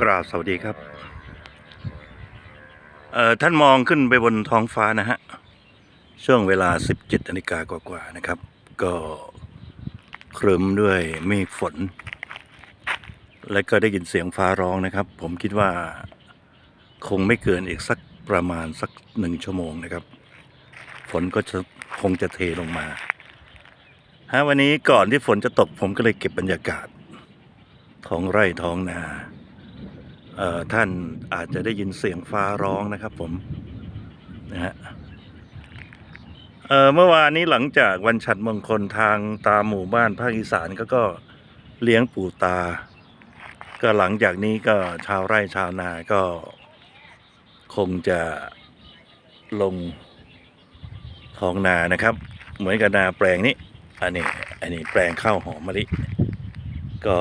กราบสวัสดีครับ เอ่อท่านมองขึ้นไปบนท้องฟ้านะฮะ ช่วงเวลา 17นาฬิกากว่าๆนะครับ ก็ครึ้มด้วยเมฆฝน และก็ได้ยินเสียงฟ้าร้องนะครับ ผมคิดว่าคงไม่เกินอีกสักประมาณสักหนึ่งชั่วโมงนะครับ ฝนก็จะคงจะเทลงมาฮะวันนี้ก่อนที่ฝนจะตกผมก็เลยเก็บบรรยากาศ ท้องไร่ท้องนา ท่านอาจจะได้ยินเสียงฟ้าร้องนะครับผมนะฮะเมื่อวานนี้หลังจากวันฉัตรมงคลทางตามหมู่บ้านภาคอีสานก็ก็เลี้ยงปู่ตา ก็หลังจากนี้ก็ชาวไร่ชาวนาก็คงจะลงท้องนานะครับ เหมือนกับนาแปลงนี้ อันนี้ อันนี้แปลงข้าวหอมมะลิ ก็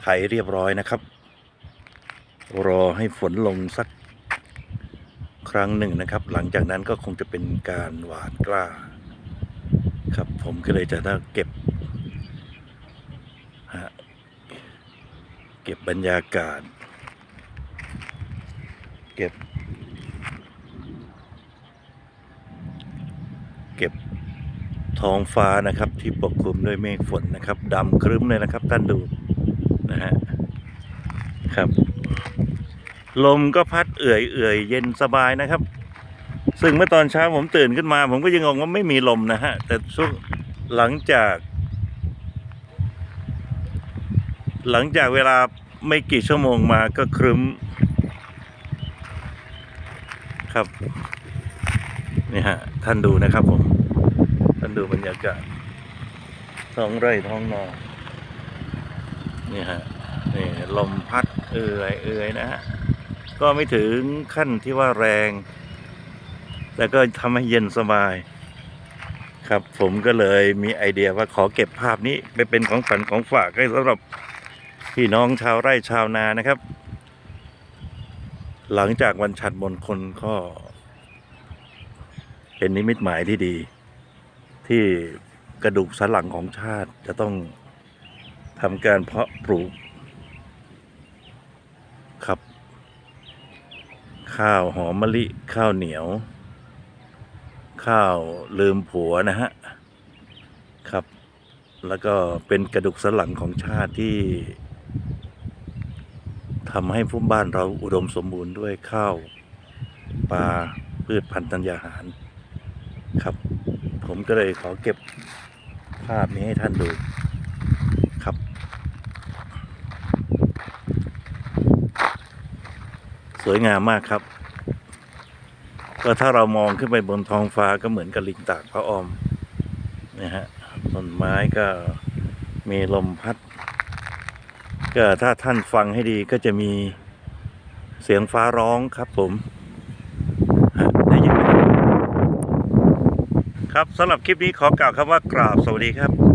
ไถเรียบร้อยนะครับ รอให้ฝนลงสักครั้งหนึ่งนะครับ หลังจากนั้นก็คงจะเป็นการหวานกล้า ครับผมก็เลยจะได้เก็บฮะเก็บบรรยากาศ เก็บ เก็บท้องฟ้านะครับที่ปกคลุมด้วยเมฆฝนนะครับดำครึ้มเลยนะครับท่านดู นะฮะครับ ลมก็พัดเอื่อยเอื่อยเย็นสบายนะครับ ซึ่งเมื่อตอนเช้าผมตื่นขึ้นมา ผมก็ยังงงว่าไม่มีลมนะฮะ แต่ช่วงหลังจาก หลังจากเวลาไม่กี่ชั่วโมงมาก็ครึ้ม ครับนี่ฮะท่านดูนะครับผม ท่านดูบรรยากาศท้องไร่ท้องนา นี่ฮะนี่ลมพัดเอื่อยเอื่อยนะฮะก็ไม่ถึงขั้นที่ว่าแรง แต่ก็ทำให้เย็นสบาย ครับผมก็เลยมีไอเดียว่าขอเก็บภาพนี้ไปเป็นของฝันของฝากให้สำหรับพี่น้องชาวไร่ชาวนานะครับ หลังจากวันฉัตรมงคลก็เป็นนิมิตหมายที่ดี ที่กระดูกสันหลังของชาติจะต้อง ทำการเพาะปลูก ครับ ข้าวหอมมะลิ ข้าวเหนียว ข้าวลืมผัวนะฮะ ครับ แล้วก็เป็นกระดูกสันหลังของชาติที่ทำให้ผู้บ้านเราอุดมสมบูรณ์ด้วยข้าวปลาพืชพันธุ์ธัญญาหาร ครับ ผมก็เลยขอเก็บภาพนี้ให้ท่านดู ครับ สวยงามมากครับ ก็ถ้าเรามองขึ้นไปบนท้องฟ้าก็เหมือนกับลิงตากพระออมนะฮะต้นไม้ก็มีลมพัด ก็ถ้าท่านฟังให้ดีก็จะมีเสียงฟ้าร้องครับผมได้ยินไหมครับครับสำหรับคลิปนี้ขอกล่าวคำว่ากราบสวัสดีครับ